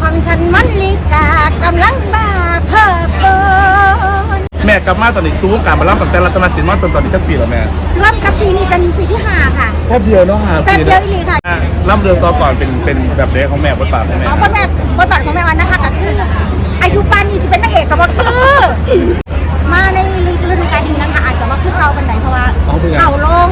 ของฉันมันลิกากำลังบ้าเพิ่มเปินแม่กลับมาตอนนี้สู้วงการมาล่ำตั้งแต่รัตนศิลป์มาจนตอนนี้จักปีแล้วแม่เริ่มกับปีนี้เป็นปีที่ห้าค่ะแค่เดียวเนาะหาแป๊บปีเดียวอีหลีค่ะอะล่ำเรืองต่อก่อนเป็นเป็นแบบเด็กของแม่บทบาทของแม่เอาบทแบบบทบาทของแม่วันนะคะก็คืออายุปานนี้จะเป็นนางเอกกับบทคือมาในฤดูกาลนี้นะคะอาจจะว่าคือเก่ากันไหนเพราะว่าเข่าลง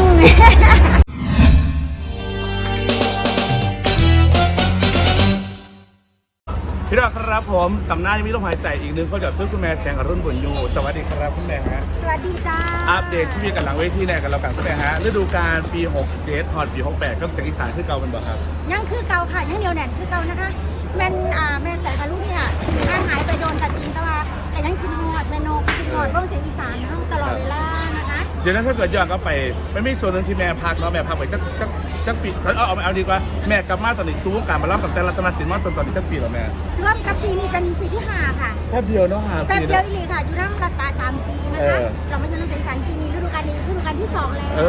ผมตำนานยังมีลมหายใจอีกหนึ่งเขาจะเพื่อคุณแม่แสงอรุณบุญยูสวัสดีครับคุณแม่ฮะสวัสดีจ้าอัปเดตชีวิตกันหลังเวทีแน่กันแล้วกันคุณแม่ฮะฤดูกาลปี 67ฮอดปี 68ก็เสียงอีสานคือเก่าเป็นบ่ครับยังคือเก่าค่ะยังเดียวแน่นคือเก่านะคะแม่นอ่าแม่ใส่กระลูกเนี่ยห่างหายไปโดนแต่จริงแต่ว่าแต่ยังกินหอดแม่นกกินหอดบ้องเสียงอีสานทั้งตลอดเวลานะคะ เดี๋ยวนั้นถ้าเกิดย้อนกลับไปไม่มีส่วนหนึ่งที่แม่พักเนาะแม่พักไปจักจัก จักปีเอาเอาเอาดีกว่าแม่กลับมาตอนนี้สู้วงการมาล่ำตั้งแต่รัตนศิลป์มาจนตอนนี้จักปีแล้วแม่เริ่มกับปีนี้เป็นปีที่ห้าค่ะแค่เดียวเนาะหาแป๊บปีเดียวนะอีหลีค่ะอยู่ทั้งรัตาสามปีนะเอคะอ เราไม่ใช่น้ำเสียงสารปีนี้ฤดูกาลนี้ฤดูกาลที่สองแล้วเอ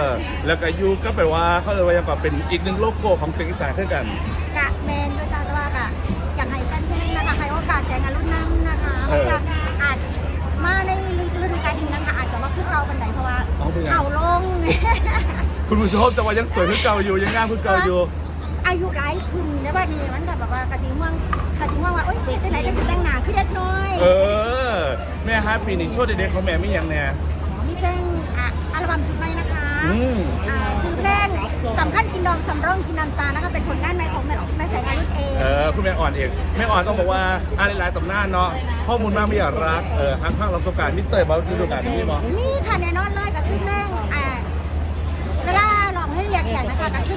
อ แล้วก็ยูก็แปลว่าเขาเรียกว่ายังก็เป็นอีกหนึ่งโลโก้ของเสียงอีสานเช่นกันกะแมน คุณผู้ชมจะว่ายังสวยคือเก่าอยู่ยังงามคือเก่าอยู่ อายุหลายขึ้นได้ป่ะนี่มันแบบว่ากะสีม่วงกะสีม่วงว่าโอ๊ยจะไหนจะแต่งหนาขึ้นเล็กน้อยเออ แม่ฮะปีนี้โชว์เด็กๆของแม่ไม่ยังแน่นี่เพลงอะอัลบั้มชุดใหม่นะคะอืมอ่าชื่อเพลงสำคัญกินดองสำร่องกินน้ำตาลนะคะเป็นผลงานใหม่ของแม่แม่แสงอรุณเองเออคุณแม่อ่อนเองแม่อ่อนต้องบอกว่าอะไรหลายๆตำนานเนาะข้อมูลมากไม่อยากรักเออฮักข้างเราสงกรารมิสเตอร์บอลฤดูกาลนี้มั้งนี่ค่ะแน่นอนเลยกับคือเพ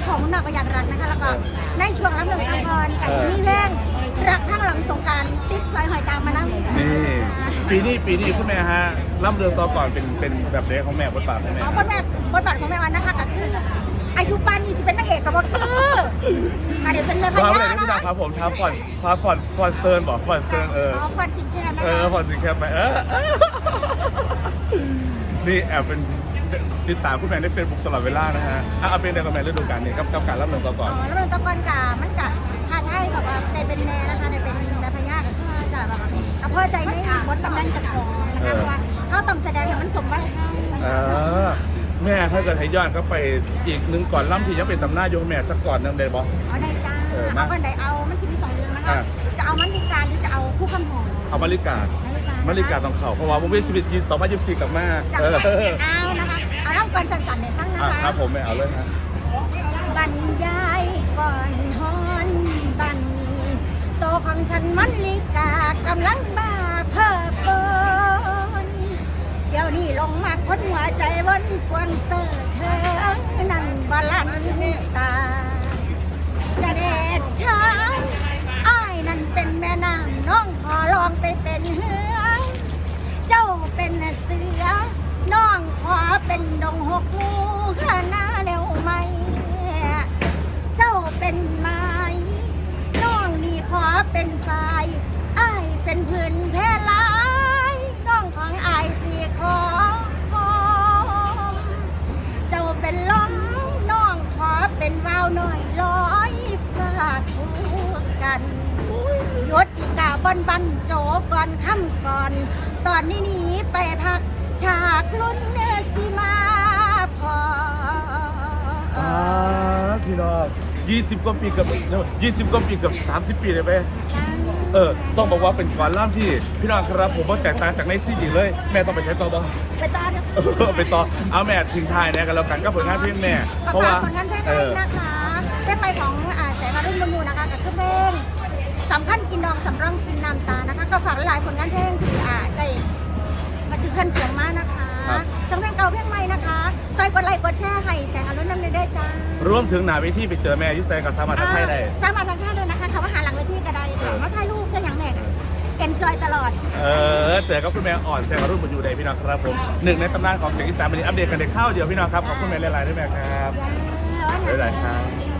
ของมุนนอกประหยัดรักนะคะ แล้วก็ในช่วงรับเรื่องละครกับนี่เพลงรักข้างหลังสงกรารติดซอยหอยตามมานั่งนี่ ปีนี้ปีนี้คุณแม่ฮะล่ำเรืองต่อก่อนเป็นเป็นแบบเด็กของแม่บทบาทของแม่เอาบทแบบบทบาทของแม่วันนะคะกับคืออายุปานนี้จะเป็นนางเอกกับบทคืออะเดี๋ยวเป็นแม่พว้าวญาเลยนะนะคุณดาคะครับผมท้าฟอนท้าฟอนฟอนเซิร์นบอกฟอนเซิร์นเออ ขอฟันสินแค่นะเอคะอฟอนสิงแคปไปเออเออ นี่แอบเป็น ติดตามคุณแม่ในเฟซบุ๊กตลอดเวลานะฮะอะเอาเป็นเด็กกับแม่ฤดูกาลนี้กับกับการรับเรืองต่อก่อน อ๋อแล้วมันตะกอนกามันกะทานให้แบบว่าได้เป็นแม่นะคะได้เป็นแม่พญากับพ่อจะแบบว่ากับพ่อใจไม่บดตำแหน่งจะของนะคะเพราะว่าเขาต้องแสดงให้มันสมวัยให้เออแม่ถ้าเกิดให้ย้อนก็ไปอีกหนึ่งก่อนล่ำที่ยังเป็นตำนานโยมแม่สักก่อนหนึงได้บอเอาได้จ้าเออนะเอาก่อนใดเอามันจะมีสองเรื่องนะคะอะ จะเอามันลิกาหรือจะเอาคู่คำหอมเอามาริกามาริกาต้องเข่าเพราะว่ามุ้งชีวิตยีสองพันยี่สิบสี่กลับมาจับเออ เอานะคะเอาเล่า ก่อนสั่นๆเลยฟังนะอะคะ ครับผมไม่เอาเลยนะบรรยายก่อนฮอนบันโตของฉันมันลิกากำลังบ้าเพ้อเปินเดี๋ยวนี้ลงมาคนหัวใจวันกวนเตอร์เธอนั่นบาลันตา กงูข้าหน้าแล้วไหม เจ้าเป็นไม้น้องนี่ขอเป็นฝ่ายอ้ายเป็นพื้นแพร่หลายน้องของอ้ายสีขอหอมเจ้าเป็นลมน้องขอเป็นวาวหน่อยลอยฟาดคู่กันยศอีกาบอนบันโจก่อนค่ำก่อน ตอนนี้หนีไปพักฉากลุ้นเนสิมา ยี่สิบกว่าปีกับยี่สิบกว่าปีกับสามสิบปีเลยไหมเออ ต้องบอกว่าเป็นฝันล่ามที่พี่น้องครับผมว่าแตกต่างจากในซีดีเลย แม่ต้องไปใช้ต่อบ้างไปต่อเถอะไปต่อ เอาแม่ถึงทายนะกันแล้วกันก็ผลงานเพลงแม่ เพราะว่าผลงานเพลงแม่นะคะเป็นไปของอ่าแต่งอรุ่นบำรุงนะคะกับคือเพลงสำคัญกินดองสำรองกินน้ำตานะคะ ก็ฝากหลายผลงานเพลงที่อ่าได้มาถึงขั้นเสียงมาก กดไลค์กดแชร์ให้แสงอรุ่นน้ำเนยได้จ้ารวมถึงหนาเวทีไปเจอแม่อยุไซกับสามารถทักทายได้อ่าจ้ามาทางท่าเลยนะคะคำว่าหาหลังเวทีก็ได้เออ มาถ่ายรูปเส้นอย่างแม่เอ็นจอยตลอด เออเจอกับคุณแม่อ่อนแซงอรุ่นบุญอยู่ใดพี่น้องครับผมหนึ่งในตำนานของเสียงอีสานวันนี้อัปเดตกันในข้าวเดียวพี่น้องครับขอบคุณแม่หลายๆด้วยแม่ครับ จ้าหลายๆครับ